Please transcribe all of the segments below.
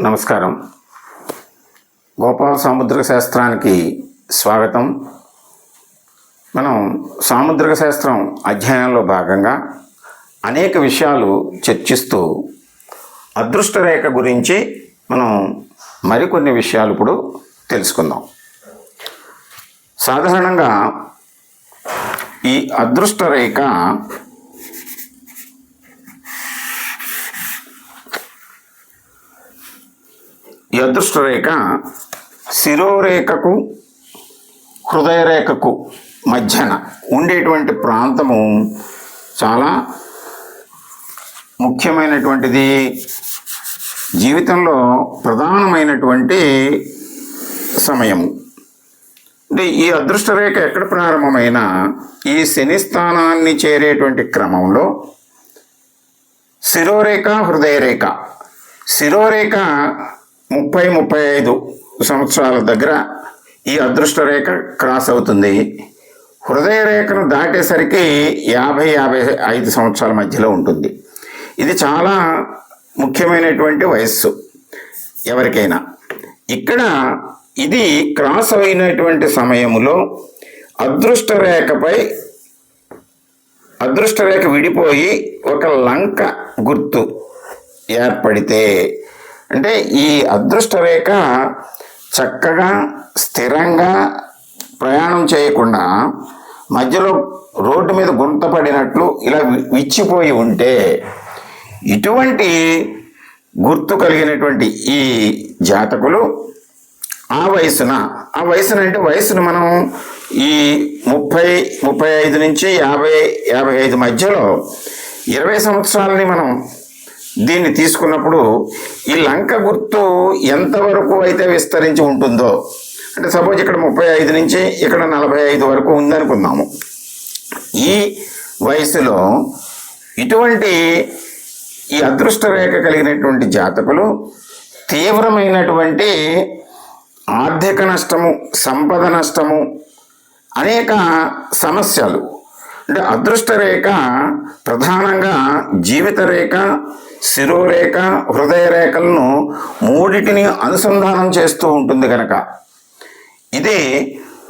నమస్కారం. గోపాల సాముద్రిక శాస్త్రానికి స్వాగతం. మనం సాముద్రిక శాస్త్రం అధ్యయనంలో భాగంగా అనేక విషయాలు చర్చిస్తూ అదృష్ట రేఖ గురించి మనం మరికొన్ని విషయాలు ఇప్పుడు తెలుసుకుందాం. సాధారణంగా ఈ అదృష్ట రేఖ ఈ రేఖ శిరోరేఖకు హృదయరేఖకు మధ్యన ఉండేటువంటి ప్రాంతము చాలా ముఖ్యమైనటువంటిది. జీవితంలో ప్రధానమైనటువంటి సమయము. అంటే ఈ అదృష్ట రేఖ ఎక్కడ ప్రారంభమైనా ఈ శని స్థానాన్ని చేరేటువంటి క్రమంలో శిరోరేఖ హృదయరేఖ. శిరోరేఖ ముప్పై ముప్పై ఐదు సంవత్సరాల దగ్గర ఈ అదృష్ట రేఖ క్రాస్ అవుతుంది. హృదయ రేఖను దాటేసరికి యాభై యాభై ఐదు సంవత్సరాల మధ్యలో ఉంటుంది. ఇది చాలా ముఖ్యమైనటువంటి వయస్సు ఎవరికైనా. ఇక్కడ ఇది క్రాస్ అయినటువంటి సమయంలో అదృష్ట రేఖపై అదృష్ట రేఖ విడిపోయి ఒక లంక గుర్తు ఏర్పడితే అంటే ఈ అదృష్ట రేఖ చక్కగా స్థిరంగా ప్రయాణం చేయకుండా మధ్యలో రోడ్డు మీద గుంతపడినట్లు ఇలా వి- విచ్చిపోయి ఉంటే ఇటువంటి గుర్తు కలిగినటువంటి ఈ జాతకులు ఆ వయసున ఆ వయసున అంటే వయసును మనం ఈ ముప్పై ముప్పై ఐదు నుంచి యాభై యాభై ఐదు మధ్యలో ఇరవై సంవత్సరాలని మనం దీన్ని తీసుకున్నప్పుడు ఈ లంక గుర్తు ఎంతవరకు అయితే విస్తరించి ఉంటుందో అంటే సపోజ్ ఇక్కడ ముప్పై ఐదు నుంచి ఇక్కడ నలభై ఐదు వరకు ఉందనుకుందాము. ఈ వయసులో ఇటువంటి ఈ అదృష్ట రేఖ కలిగినటువంటి జాతకులు తీవ్రమైనటువంటి ఆర్థిక నష్టము సంపద నష్టము అనేక సమస్యలు. అంటే అదృష్ట రేఖ ప్రధానంగా జీవిత రేఖ శిరోరేఖ హృదయ రేఖలను మూడిటిని అనుసంధానం చేస్తూ ఉంటుంది కనుక ఇది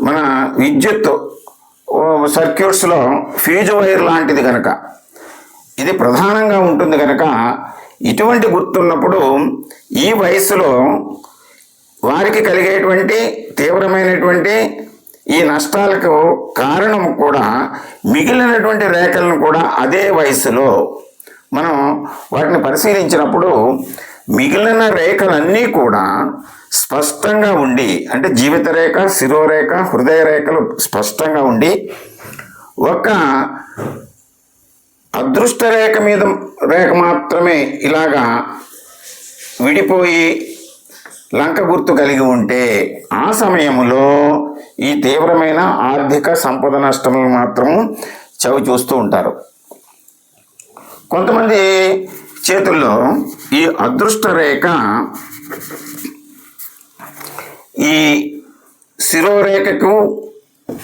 మన విద్యుత్ సర్క్యూట్స్లో ఫ్యూజ్ వైర్ లాంటిది కనుక ఇది ప్రధానంగా ఉంటుంది కనుక ఇటువంటి గుర్తున్నప్పుడు ఈ వయసులో వారికి కలిగేటువంటి తీవ్రమైనటువంటి ఈ నష్టాలకు కారణం కూడా మిగిలినటువంటి రేఖలను కూడా అదే వయసులో మనం వాటిని పరిశీలించినప్పుడు మిగిలిన రేఖలన్నీ కూడా స్పష్టంగా ఉండి అంటే జీవిత రేఖ శిరోరేఖ హృదయ రేఖలు స్పష్టంగా ఉండి ఒక అదృష్ట రేఖ మీద రేఖ మాత్రమే ఇలాగా విడిపోయి లంక గుర్తు కలిగి ఉంటే ఆ సమయంలో ఈ తీవ్రమైన ఆర్థిక సంపద నష్టములు మాత్రం చవి చూస్తూ ఉంటారు. కొంతమంది చేతుల్లో ఈ అదృష్ట రేఖ ఈ శిరోరేఖకు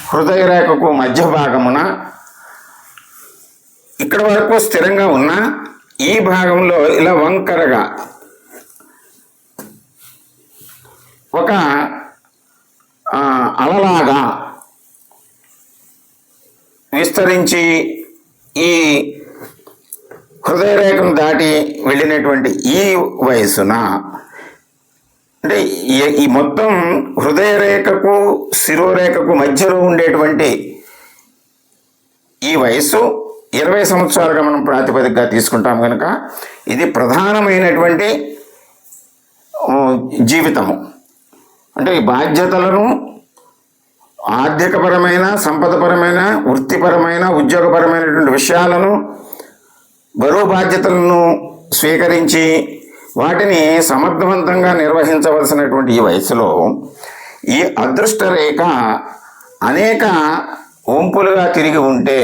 హృదయ రేఖకు మధ్య భాగమున ఇక్కడ వరకు స్థిరంగా ఉన్న ఈ భాగంలో ఇలా వంకరగా ఒక అలలాగా విస్తరించి ఈ హృదయరేఖను దాటి వెళ్ళినటువంటి ఈ వయసున అంటే ఈ- ఈ మొత్తం హృదయరేఖకు శిరోరేఖకు మధ్యలో ఉండేటువంటి ఈ వయస్సు ఇరవై సంవత్సరాలుగా మనం ప్రాతిపదికగా తీసుకుంటాం కనుక ఇది ప్రధానమైనటువంటి జీవితము. అంటే ఈ బాధ్యతలను ఆర్థికపరమైన సంపదపరమైన వృత్తిపరమైన ఉద్యోగపరమైనటువంటి విషయాలను బరువు బాధ్యతలను స్వీకరించి వాటిని సమర్థవంతంగా నిర్వహించవలసినటువంటి ఈ వయసులో ఈ అదృష్ట రేఖ అనేక వంపులుగా తిరిగి ఉంటే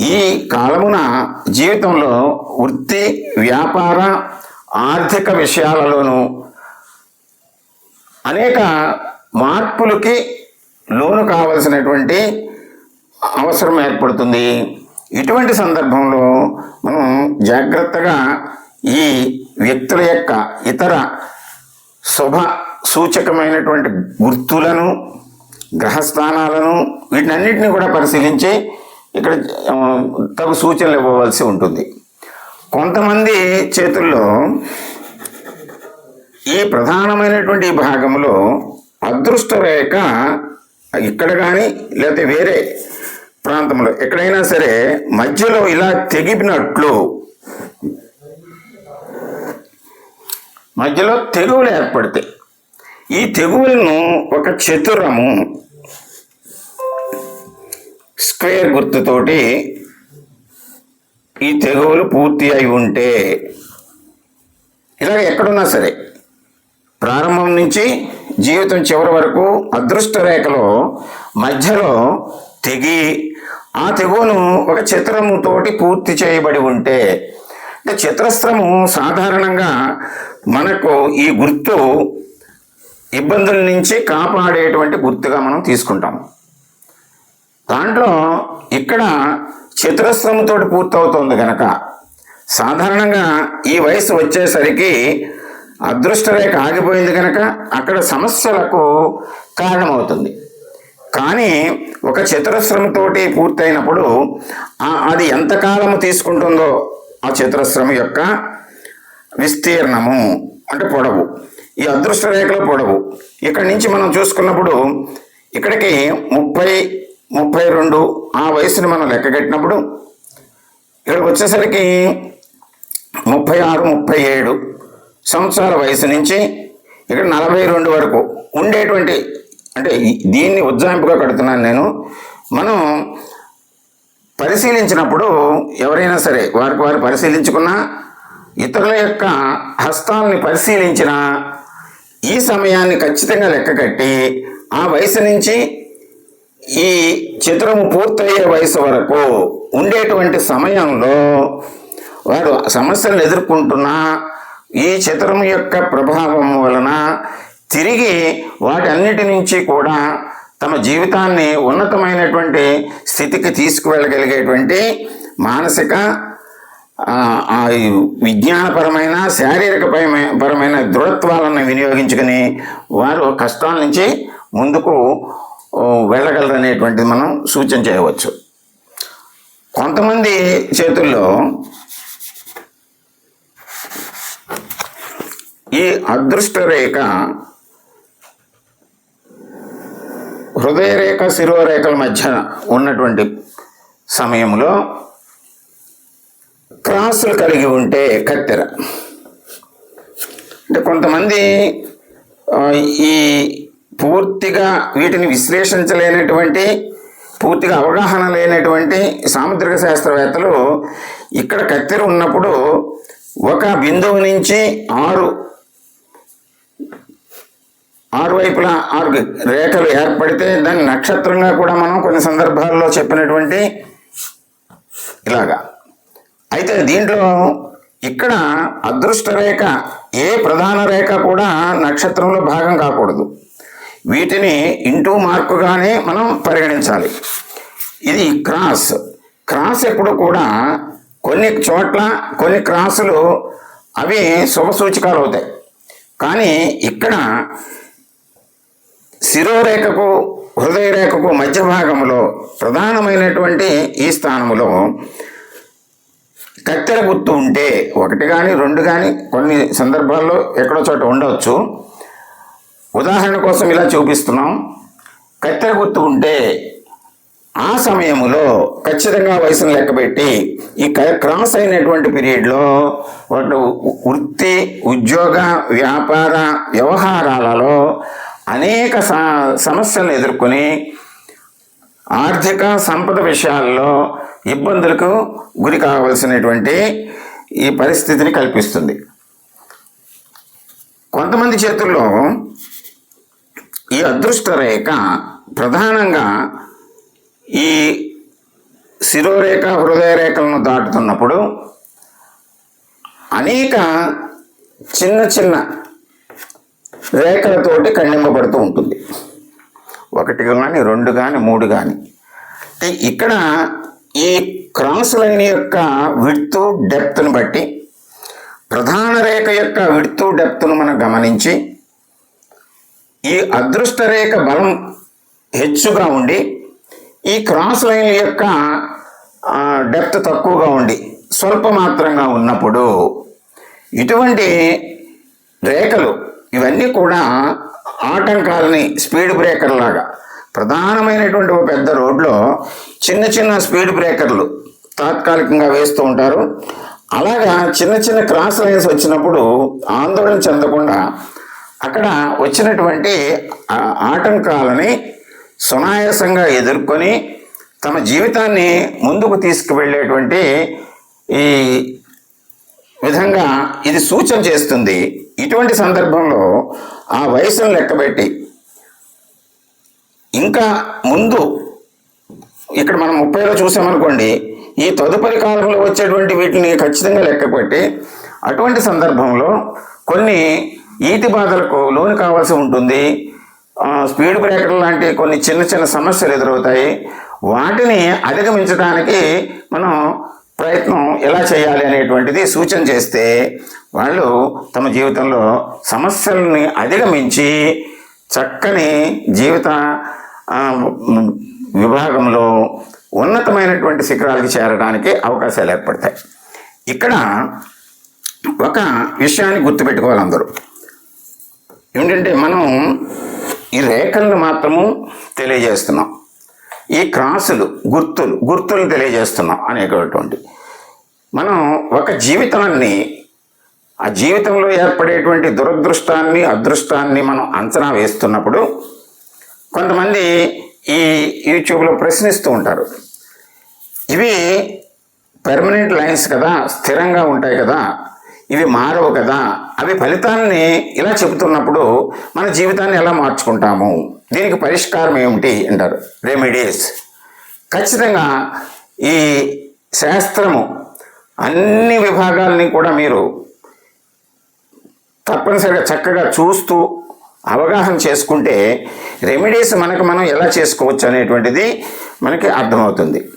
ఈ కాలమున జీవితంలో వృత్తి వ్యాపార ఆర్థిక విషయాలలోనూ అనేక మార్పులకి లోను కావలసినటువంటి అవసరం ఏర్పడుతుంది. ఇటువంటి సందర్భంలో మనం జాగ్రత్తగా ఈ వ్యక్తుల యొక్క ఇతర శుభ సూచకమైనటువంటి గుర్తులను గ్రహస్థానాలను వీటినన్నింటినీ కూడా పరిశీలించి ఇక్కడ తగు సూచనలు ఇవ్వవలసి ఉంటుంది. కొంతమంది చేతుల్లో ఈ ప్రధానమైనటువంటి భాగంలో అదృష్ట రేఖ ఇక్కడ కానీ లేకపోతే వేరే ప్రాంతంలో ఎక్కడైనా సరే మధ్యలో ఇలా తెగిపినట్లు మధ్యలో తెగువలు ఏర్పడతాయి. ఈ తెగువులను ఒక చతురము స్క్వేర్ గుర్తుతోటి ఈ తెగువలు పూర్తి అయి ఉంటే ఇలాగ ఎక్కడున్నా సరే ప్రారంభం నుంచి జీవితం చివరి వరకు అదృష్ట రేఖలో మధ్యలో తెగి ఆ తెగువను ఒక చిత్రముతోటి పూర్తి చేయబడి ఉంటే అంటే చిత్రస్త్రము సాధారణంగా మనకు ఈ గుర్తు ఇబ్బందుల నుంచి కాపాడేటువంటి గుర్తుగా మనం తీసుకుంటాం. దాంట్లో ఇక్కడ చతురస్రముతో పూర్తవుతుంది కనుక సాధారణంగా ఈ వయసు వచ్చేసరికి అదృష్ట రేఖ ఆగిపోయింది కనుక అక్కడ సమస్యలకు కారణమవుతుంది. కానీ ఒక చతురస్రముతోటి పూర్తయినప్పుడు అది ఎంతకాలము తీసుకుంటుందో ఆ చతురస్రము యొక్క విస్తీర్ణము అంటే పొడవు. ఈ అదృష్ట రేఖల పొడవు. ఇక్కడి నుంచి మనం చూసుకున్నప్పుడు ఇక్కడికి ముప్పై ముప్పై రెండు ఆ వయసుని మనం లెక్కగట్టినప్పుడు ఇక్కడికి వచ్చేసరికి ముప్పై ఆరు ముప్పై ఏడు సంవత్సరాల వయసు నుంచి ఇక్కడ నలభై రెండు వరకు ఉండేటువంటి అంటే దీన్ని ఉజ్జాయింపుగా కడుతున్నాను నేను. మనం పరిశీలించినప్పుడు ఎవరైనా సరే వారికి వారు పరిశీలించుకున్నా ఇతరుల యొక్క హస్తాలని పరిశీలించిన ఈ సమయాన్ని ఖచ్చితంగా లెక్క కట్టి ఆ వయసు నుంచి ఈ చిత్రము పూర్తయ్యే వయసు వరకు ఉండేటువంటి సమయంలో వారు సమస్యలను ఎదుర్కొంటున్న ఈ చిత్రం యొక్క ప్రభావం వలన తిరిగి వాటన్నిటి నుంచి కూడా తమ జీవితాన్ని ఉన్నతమైనటువంటి స్థితికి తీసుకువెళ్ళగలిగేటువంటి మానసిక విజ్ఞానపరమైన శారీరక పరమైన- దృఢత్వాలను వినియోగించుకుని వారు కష్టాల నుంచి ముందుకు వెళ్ళగలరనేటువంటిది మనం సూచన చేయవచ్చు. కొంతమంది చేతుల్లో ఈ అదృష్ట రేఖ హృదయరేఖ శిరోరేఖల మధ్య ఉన్నటువంటి సమయంలో క్రాసులు కలిగి ఉంటే కత్తెర. అంటే కొంతమంది ఈ పూర్తిగా వీటిని విశ్లేషించలేనటువంటి పూర్తిగా అవగాహన లేనటువంటి సాముద్రిక శాస్త్రవేత్తలు ఇక్కడ కత్తెర ఉన్నప్పుడు ఒక బిందువు నుంచి ఆరు ఆరు వైపులా ఆరు రేఖలు ఏర్పడితే దాన్ని నక్షత్రంగా కూడా మనం కొన్ని సందర్భాల్లో చెప్పినటువంటి ఇలాగా. అయితే దీంట్లో ఇక్కడ అదృష్ట రేఖ ఏ ప్రధాన రేఖ కూడా నక్షత్రంలో భాగం కాకూడదు. వీటిని ఇంటూ మార్కుగానే మనం పరిగణించాలి. ఇది క్రాస్. క్రాస్ ఎప్పుడు కూడా కొన్ని చోట్ల కొన్ని క్రాసులు అవి శుభ సూచికాలు అవుతాయి. కానీ ఇక్కడ శిరోరేఖకు హృదయ రేఖకు మధ్య భాగంలో ప్రధానమైనటువంటి ఈ స్థానములో కత్తెర గుర్తు ఉంటే ఒకటి కానీ రెండు కానీ కొన్ని సందర్భాల్లో ఎక్కడో చోట ఉండవచ్చు. ఉదాహరణ కోసం ఇలా చూపిస్తున్నాం. కత్తెర గుర్తు ఉంటే ఆ సమయంలో ఖచ్చితంగా వయసును లెక్కబెట్టి ఈ క- క్రాస్ అయినటువంటి పీరియడ్లో వాళ్ళు వృత్తి ఉద్యోగ వ్యాపార వ్యవహారాలలో అనేక సమస్యలను ఎదుర్కొని ఆర్థిక సంపద విషయాల్లో ఇబ్బందులకు గురి కావలసినటువంటి ఈ పరిస్థితిని కల్పిస్తుంది. కొంతమంది చేతుల్లో ఈ అదృష్ట రేఖ ప్రధానంగా ఈ శిరోరేఖ హృదయ రేఖలను దాటుతున్నప్పుడు అనేక చిన్న చిన్న రేఖలతోటి ఖండింపబడుతూ ఉంటుంది. ఒకటి కానీ రెండు కానీ మూడు కానీ. ఇక్కడ ఈ క్రాస్ లైన్ యొక్క విడుతు డెప్త్ని బట్టి ప్రధాన రేఖ యొక్క విడుతు డెప్త్ను మనం గమనించి ఈ అదృష్ట రేఖ బలం హెచ్చుగా ఉండి ఈ క్రాస్ లైన్ యొక్క డెప్త్ తక్కువగా ఉండి స్వల్ప మాత్రంగా ఉన్నప్పుడు ఇటువంటి రేఖలు ఇవన్నీ కూడా ఆటంకాలని స్పీడ్ బ్రేకర్ లాగా. ప్రధానమైనటువంటి ఒక పెద్ద రోడ్లో చిన్న చిన్న స్పీడ్ బ్రేకర్లు తాత్కాలికంగా వేస్తూ ఉంటారు. అలాగా చిన్న చిన్న క్రాస్ లైన్స్ వచ్చినప్పుడు ఆందోళన చెందకుండా అక్కడ వచ్చినటువంటి ఆటంకాలని సునాయాసంగా ఎదుర్కొని తమ జీవితాన్ని ముందుకు తీసుకువెళ్ళేటువంటి ఈ విధంగా ఇది సూచన చేస్తుంది. ఇటువంటి సందర్భంలో ఆ వయసును లెక్కబెట్టి ఇంకా ముందు ఇక్కడ మనం ముప్పైలో చూసామనుకోండి ఈ తదుపరి కాలంలో వచ్చేటువంటి వీటిని ఖచ్చితంగా లెక్కపెట్టి అటువంటి సందర్భంలో కొన్ని ఈతి బాధలకు లోను కావాల్సి ఉంటుంది. స్పీడ్ బ్రేకర్ లాంటి కొన్ని చిన్న చిన్న సమస్యలు ఎదురవుతాయి. వాటిని అధిగమించడానికి మనం ప్రయత్నం ఎలా చేయాలి అనేటువంటిది సూచన చేస్తే వాళ్ళు తమ జీవితంలో సమస్యల్ని అధిగమించి చక్కని జీవిత విభాగంలో ఉన్నతమైనటువంటి శిఖరాలకి చేరడానికి అవకాశాలు ఏర్పడతాయి. ఇక్కడ ఒక విషయాన్ని గుర్తుపెట్టుకోవాలి అందరూ. ఏంటంటే మనం ఈ రేఖలను మాత్రము తెలియజేస్తున్నాం. ఈ క్రాసులు గుర్తులు గుర్తులు తెలియజేస్తున్నాం అనేటటువంటి. మనం ఒక జీవితాన్ని ఆ జీవితంలో ఏర్పడేటువంటి దురదృష్టాన్ని అదృష్టాన్ని మనం అంచనా వేస్తున్నప్పుడు కొంతమంది ఈ యూట్యూబ్లో ప్రశ్నిస్తూ ఉంటారు. ఇవి పెర్మనెంట్ లైన్స్ కదా స్థిరంగా ఉంటాయి కదా ఇవి మారవు కదా. అవి ఫలితాన్ని ఇలా చెబుతున్నప్పుడు మన జీవితాన్ని ఎలా మార్చుకుంటాము? దీనికి పరిష్కారం ఏమిటి అంటారు. రెమెడీస్. ఖచ్చితంగా ఈ శాస్త్రము అన్ని విభాగాల్ని కూడా మీరు తప్పనిసరిగా చక్కగా చూస్తూ అవగాహన చేసుకుంటే రెమెడీస్ మనకు మనం ఎలా చేసుకోవచ్చు అనేటువంటిది మనకి అర్థమవుతుంది.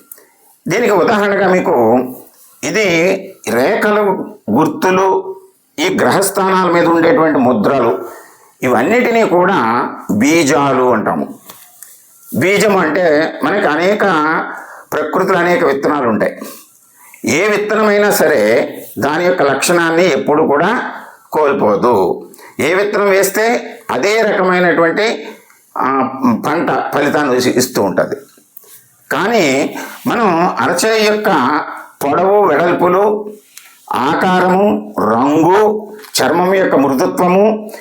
దీనికి ఉదాహరణగా మీకు ఇది రేఖలు గుర్తులు ఈ గ్రహస్థానాల మీద ఉండేటువంటి ముద్రలు ఇవన్నిటినీ కూడా బీజాలు అంటాము. బీజం అంటే మనకి అనేక ప్రకృతిలో అనేక విత్తనాలు ఉంటాయి. ఏ విత్తనమైనా సరే దాని యొక్క లక్షణాన్ని ఎప్పుడు కూడా కోల్పోదు. ఏ విత్తనం వేస్తే అదే రకమైనటువంటి పంట ఫలితాన్ని ఇస్తూ ఉంటుంది. కానీ మనం అరచేయి యొక్క పొడవు వెడల్పులు ఆకారము రంగు చర్మం యొక్క మృదుత్వము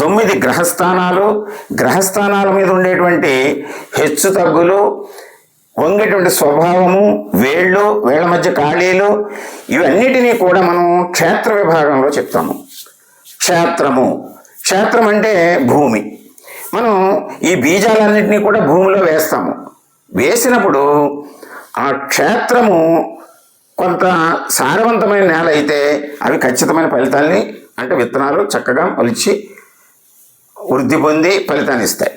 తొమ్మిది గ్రహస్థానాలు. గ్రహస్థానాల మీద ఉండేటువంటి హెచ్చు తగ్గులు వంగేటువంటి స్వభావము వేళ్ళు వేళ్ళ మధ్య ఖాళీలు ఇవన్నిటినీ కూడా మనం క్షేత్ర విభాగంలో చెప్తాము. క్షేత్రము. క్షేత్రం అంటే భూమి. మనం ఈ బీజాలన్నింటినీ కూడా భూమిలో వేస్తాము. వేసినప్పుడు ఆ క్షేత్రము కొంత సారవంతమైన నేల అయితే అవి ఖచ్చితమైన ఫలితాల్ని అంటే విత్తనాలు చక్కగా మొలిచి వృద్ధి పొంది ఫలితాన్ని ఇస్తాయి.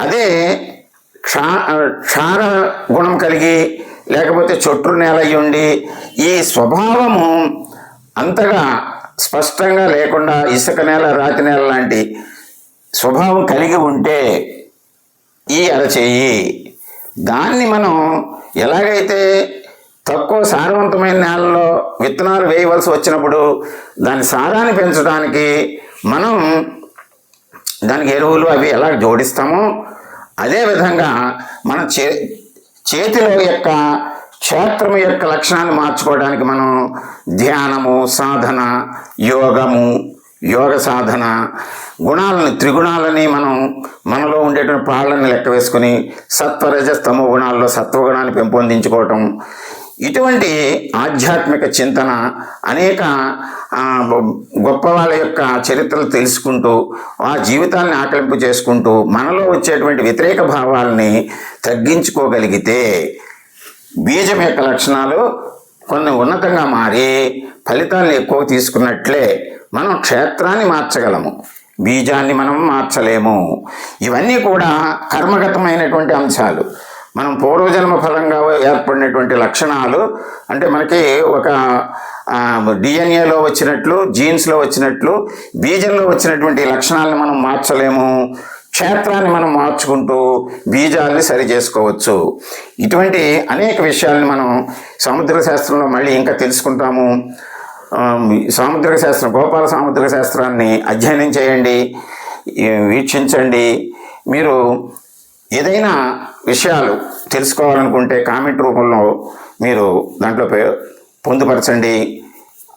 అదే క్షా క్షార గుణం కలిగి లేకపోతే చొట్టు నేల ఉండి ఈ స్వభావము అంతగా స్పష్టంగా లేకుండా ఇసుక నేల రాతి నేల లాంటి స్వభావం కలిగి ఉంటే ఈ అరచేయి దాన్ని మనం ఎలాగైతే తక్కువ సారవంతమైన నేలలో విత్తనాలు వేయవలసి వచ్చినప్పుడు దాని సారాన్ని పెంచడానికి మనం దానికి ఎరువులు అవి ఎలా జోడిస్తామో అదేవిధంగా మన చే చేతిలో యొక్క క్షేత్రం యొక్క లక్షణాన్ని మార్చుకోవడానికి మనం ధ్యానము సాధన యోగము యోగ సాధన గుణాలని త్రిగుణాలని మనం మనలో ఉండేటువంటి పాళ్ళని లెక్క వేసుకుని సత్వరజ స్తమో గుణాల్లో సత్వగుణాన్ని పెంపొందించుకోవటం ఇటువంటి ఆధ్యాత్మిక చింతన అనేక గొప్ప వాళ్ళ యొక్క చరిత్రలు తెలుసుకుంటూ ఆ జీవితాన్ని ఆకలింపు చేసుకుంటూ మనలో వచ్చేటువంటి వ్యతిరేక భావాల్ని తగ్గించుకోగలిగితే బీజం యొక్క లక్షణాలు కొన్ని ఉన్నతంగా మారి ఫలితాలను ఎక్కువ తీసుకున్నట్లే మనం క్షేత్రాన్ని మార్చగలము బీజాన్ని మనం మార్చలేము. ఇవన్నీ కూడా కర్మగతమైనటువంటి అంశాలు. మనం పూర్వజన్మ ఫలంగా ఏర్పడినటువంటి లక్షణాలు అంటే మనకి ఒక డిఎన్ఏలో వచ్చినట్లు జీన్స్లో వచ్చినట్లు బీజంలో వచ్చినటువంటి లక్షణాలను మనం మార్చలేము. క్షేత్రాన్ని మనం మార్చుకుంటూ బీజాలని సరి చేసుకోవచ్చు. ఇటువంటి అనేక విషయాల్ని మనం సముద్ర శాస్త్రంలో మళ్ళీ ఇంకా తెలుసుకుంటాము. సాముద్రిక శాస్త్రం గోపాల సాముద్రిక శాస్త్రాన్ని అధ్యయనం చేయండి వీక్షించండి. మీరు ఏదైనా విషయాలు తెలుసుకోవాలనుకుంటే కామెంట్ రూపంలో మీరు దాంట్లో పే- పొందుపరచండి.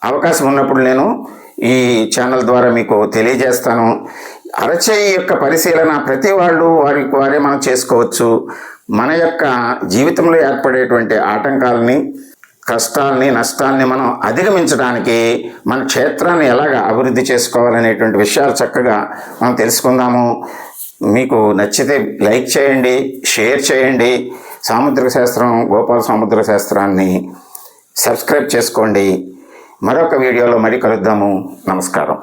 అవకాశం ఉన్నప్పుడు నేను ఈ ఛానల్ ద్వారా మీకు తెలియజేస్తాను. అరచేయి యొక్క పరిశీలన ప్రతి వాళ్ళు వారికి వారే మనం చేసుకోవచ్చు. మన యొక్క జీవితంలో ఏర్పడేటువంటి ఆటంకాలని కష్టాన్ని నష్టాన్ని మనం అధిగమించడానికి మన క్షేత్రాన్ని ఎలాగ అభివృద్ధి చేసుకోవాలనేటువంటి విషయాలు చక్కగా మనం తెలుసుకుందాము. మీకు నచ్చితే లైక్ చేయండి షేర్ చేయండి. సాముద్రిక శాస్త్రం గోపాల సాముద్రిక శాస్త్రాన్ని సబ్స్క్రైబ్ చేసుకోండి. మరొక వీడియోలో మరి కలుద్దాము. నమస్కారం.